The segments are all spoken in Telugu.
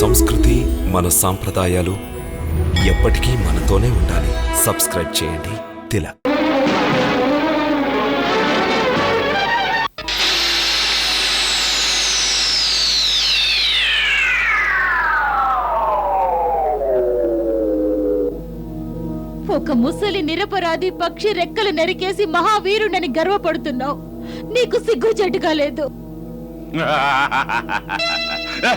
సంస్కృతి మన సాంప్రదాయాలు ఎప్పటికీ మనతోనే ఉండాలి. సబ్స్క్రైబ్ చేయండి. తిలక్ ఒక ముసలి నిరపరాధి పక్షి రెక్కలు నరికేసి మహావీరుడని గర్వపడుతున్నావు. నీకు సిగ్గు చెట్టుగా లేదు. సీత?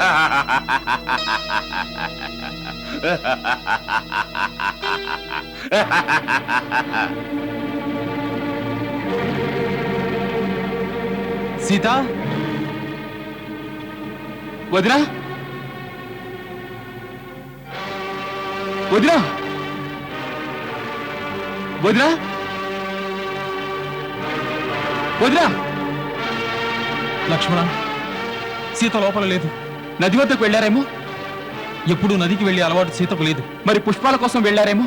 వదినా? వదినా? వదినా? వదినా? లక్ష్మణ సీత లోపల లేదు. నది వద్దకు వెళ్ళారేమో? ఎప్పుడు నదికి వెళ్ళే అలవాటు సీతకు లేదు. మరి పుష్పాల కోసం వెళ్ళారేమో?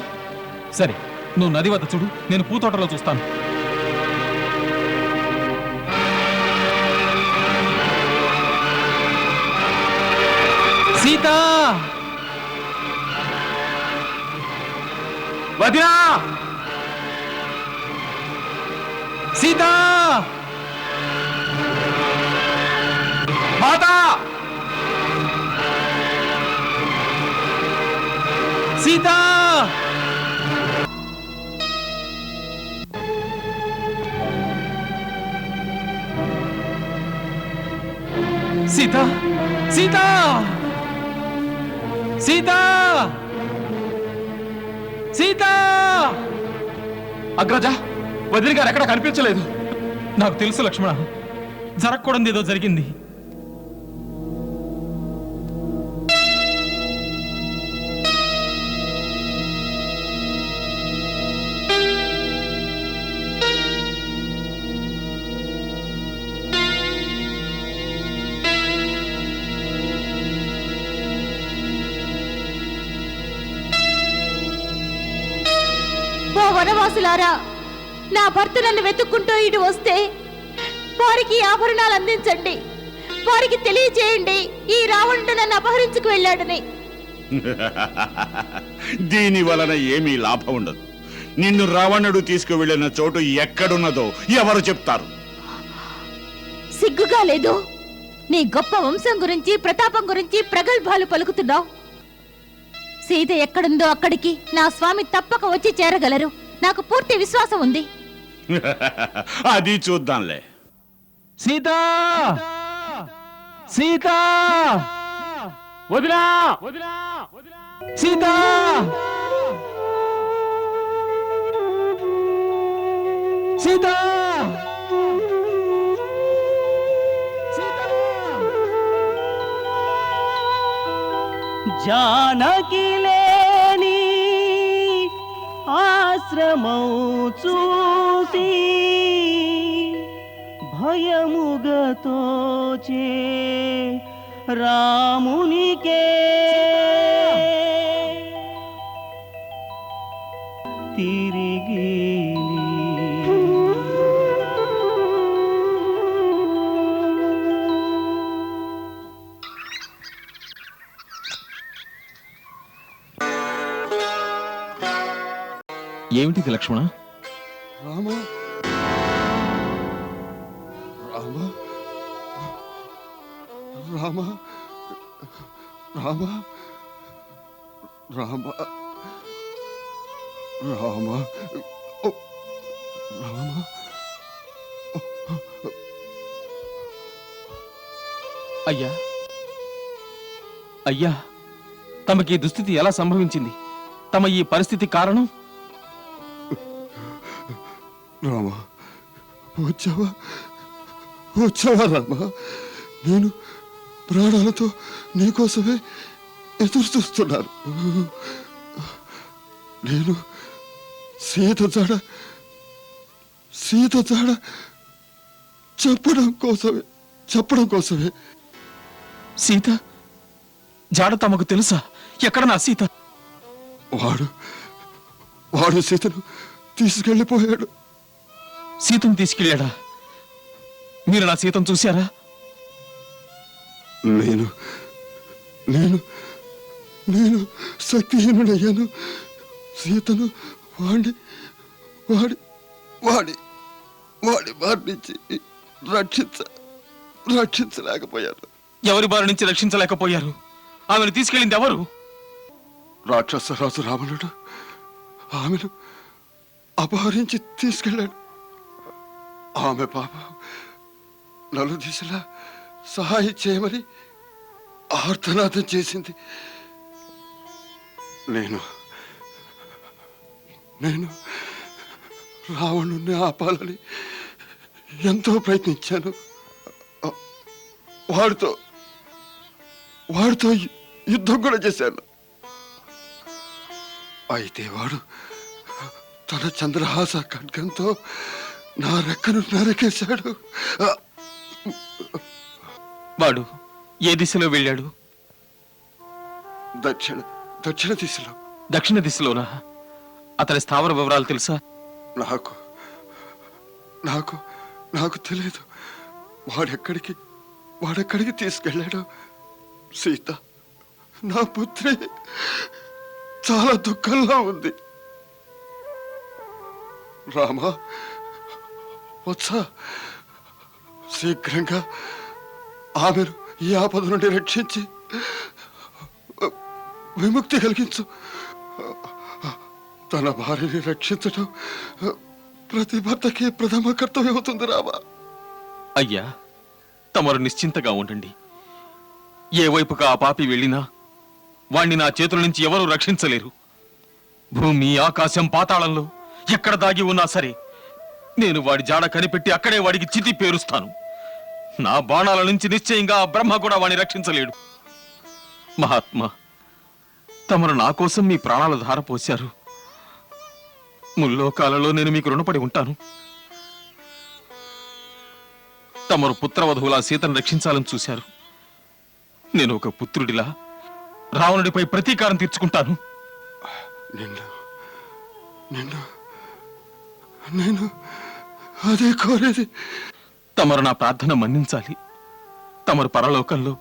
సరే నువ్వు నది వద్ద చూడు నేను పూతోటలో చూస్తాను. సీత! వదినా! సీత! మాతా! సీత! సీత! సీత! సీత! సీత! అగ్రజ వదిలి గారు ఎక్కడ కనిపించలేదు. నాకు తెలుసు లక్ష్మణ జరగకూడదు ఏదో జరిగింది. ఓ వనవాసులారా నా భర్త నన్ను వెతుక్కుంటూ ఇటు వస్తే వారికి ఆభరణాలు అందించండి. వారికి తెలియజేయండి ఈ రావణుడు నన్ను అపహరించుకు వెళ్ళాడని. దీని వలన ఏమీ లాభం ఉండదు. నిన్ను రావణుడు తీసుకువెళ్ళిన చోటు ఎక్కడున్నదో ఎవరు చెప్తారు? సిగ్గుగా లేదు నీ గొప్ప వంశం గురించి ప్రతాపం గురించి ప్రగల్భాలు పలుకుతున్నావు. సీత ఎక్కడుందో అక్కడికి నా స్వామి తప్పక వచ్చి చేరగలరు. నాకు పూర్తి విశ్వాసం ఉంది. అది చూద్దాంలే. సీత! సీత! వదినా! సీత! సీత! జానకి ఆశ్రమం చూసి భయముగతో చే రామునికే ఏమిటిది లక్ష్మణ? రామ? రామ? రామ? రామ? రామ? రామ? ఓ, రామ? అయ్యా. అయ్యా తమకి దుస్థితి ఎలా సంభవించింది? తమ ఈ పరిస్థితి కారణం? రామ వచ్చావా? వచ్చావా రామ? నేను ప్రాణాలతో నీకోసమే ఎదురు చూస్తున్నాను. నేను సీత జాడ సీత జాడ చెప్పడం కోసమే చెప్పడం కోసమే. సీత జాడ తమకు తెలుసా? ఎక్కడ నా సీత? వాడు వాడు సీతను తీసుకెళ్ళిపోయాడు. సీతను తీసుకెళ్ళాడా? మీరు నా సీతను చూశారా? నేను నేను నేను శక్తిహీనుడయ్యాను సీతను వాడి వాడి వాడి వాడి బారి నుంచి రక్షించ రక్షించలేకపోయాను. ఎవరి బారి నుంచి రక్షించలేకపోయారు? ఆమెను తీసుకెళ్ళింది ఎవరు? రాక్షసరాజు రావణుడు ఆమెను అపహరించి తీసుకెళ్ళాడు. ఆమె పాప నలు దిశలా సహాయం చేయమని ఆర్తనాదం చేసింది. నేను నేను రావణుణ్ణి ఆపాలని ఎంతో ప్రయత్నించాను. వాడితో వాడితో యుద్ధం కూడా చేశాను. అయితే వాడు తన చంద్రహాస ఖడ్గంతో నా రెక్కను నరికేశాడు. వాడు ఏ దిశలో వెళ్ళాడు? దక్షిణ దక్షిణ దిశలో. దక్షిణ దిశలోనా? అతని స్థావర వివరాలు తెలుసా? నాకు నాకు నాకు తెలియదు. వాడెక్కడికి వాడెక్కడికి తీసుకెళ్ళాడు? సీత నా పుత్రి చాలా దుఃఖంలో ఉంది. రామా వత్స. శీఘ్రంగా ఆమెను ఈ ఆపద నుండి రక్షించి విముక్తి కలిగించు. తన భార్యని రక్షించటం ప్రతి భర్తకి ప్రథమ కర్తవ్యం అవుతుంది రావా అయ్యా తమరు నిశ్చింతగా ఉండండి. ఏ వైపుగా ఆ పాపి వెళ్ళినా వాణ్ణి నా చేతుల నుంచి ఎవరూ రక్షించలేరు. భూమి ఆకాశం పాతాళంలో ఎక్కడ దాగి ఉన్నా సరే నేను వాడి జాడ కనిపెట్టి అక్కడే వాడికి చితి పేరుస్తాను. నా బాణాల నుంచి నిశ్చయంగా ఆ బ్రహ్మ కూడా వాణ్ణి రక్షించలేడు. మహాత్మా తమరు నా కోసం మీ ప్రాణాలు ధారపోశారు ముల్లోకాలలో నేను మీకు రుణపడి ఉంటాను. తమరు పుత్రవధువులా సీతను రక్షించాలని చూశారు. నేను ఒక పుత్రుడిలా రావణుడిపై ప్రతీకారం తీర్చుకుంటాను. నిన్ను నిన్ను నేను అదే కోరేది. తమరు నా ప్రార్థన మన్నించాలి. తమరు పరలోకంలో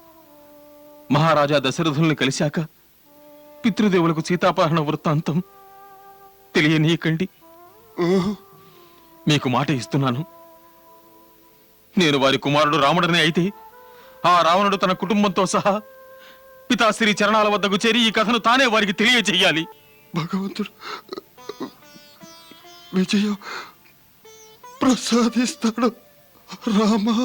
మహారాజా దశరథుల్ని కలిశాక పితృదేవులకు సీతాపహరణ వృత్తాంతం తెలియనీయకండి. మీకు మాట ఇస్తున్నాను. నేను వారి కుమారుడు రాముడనే అయితే ఆ రావణుడు తన కుటుంబంతో సహా పితాశ్రీ చరణాల వద్దకు చేరి ఈ కథను తానే వారికి తెలియజేయాలి. భగవంతుడు విజయం ప్రసాదిస్తాడు. రామా.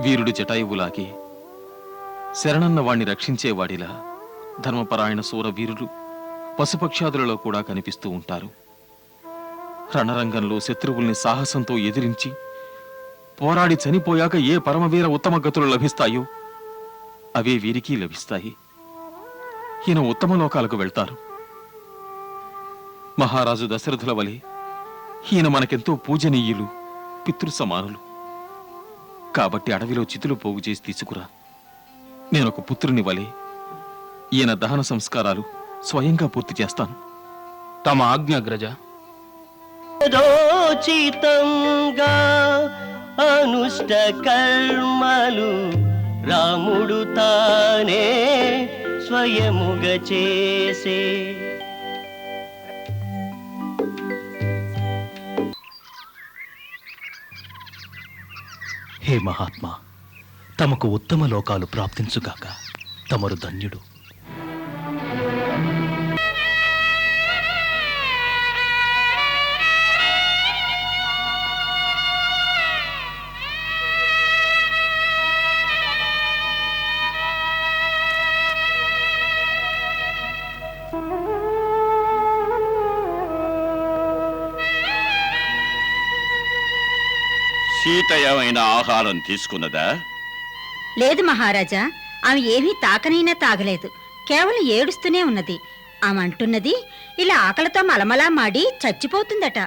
వీరుడు జటాయువులాగే శరణన్న వాణ్ణి రక్షించేవాడిలా ధర్మపరాయణ సూర వీరులు పశుపక్షాదులలో కూడా కనిపిస్తూ ఉంటారు. రణరంగంలో శత్రువుల్ని సాహసంతో ఎదిరించి పోరాడి చనిపోయాక ఏ పరమవీర ఉత్తమ గతులు లభిస్తాయో అవే వీరికి లభిస్తాయి. ఈయన ఉత్తమ లోకాలకు వెళ్తారు. మహారాజు దశరథుల వలె ఈయన మనకెంతో పూజనీయులు పితృ సమానులు కాబట్టి అడవిలో చితులు పోగు చేసి తీసుకురా. నేనొక పుత్రుని వలె ఈయన దహన సంస్కారాలు స్వయంగా పూర్తి చేస్తాను. తమ ఆజ్ఞాగ్రజ అనుష్ట కర్మలు రాముడు తానే స్వయముగ చేసే. హే మహాత్మా తమకు ఉత్తమ లోకాలు ప్రాప్తించుగాక తమరు ధన్యుడు. సీత ఏమైనా ఆహారం తీసుకున్నదా? లేదు మహారాజా ఆమె ఏమీ తాకనైనా తాగలేదు. కేవలం ఏడుస్తూనే ఉన్నది. ఆమె అంటున్నది ఇలా ఆకలితో మలమలా మాడి చచ్చిపోతుందట.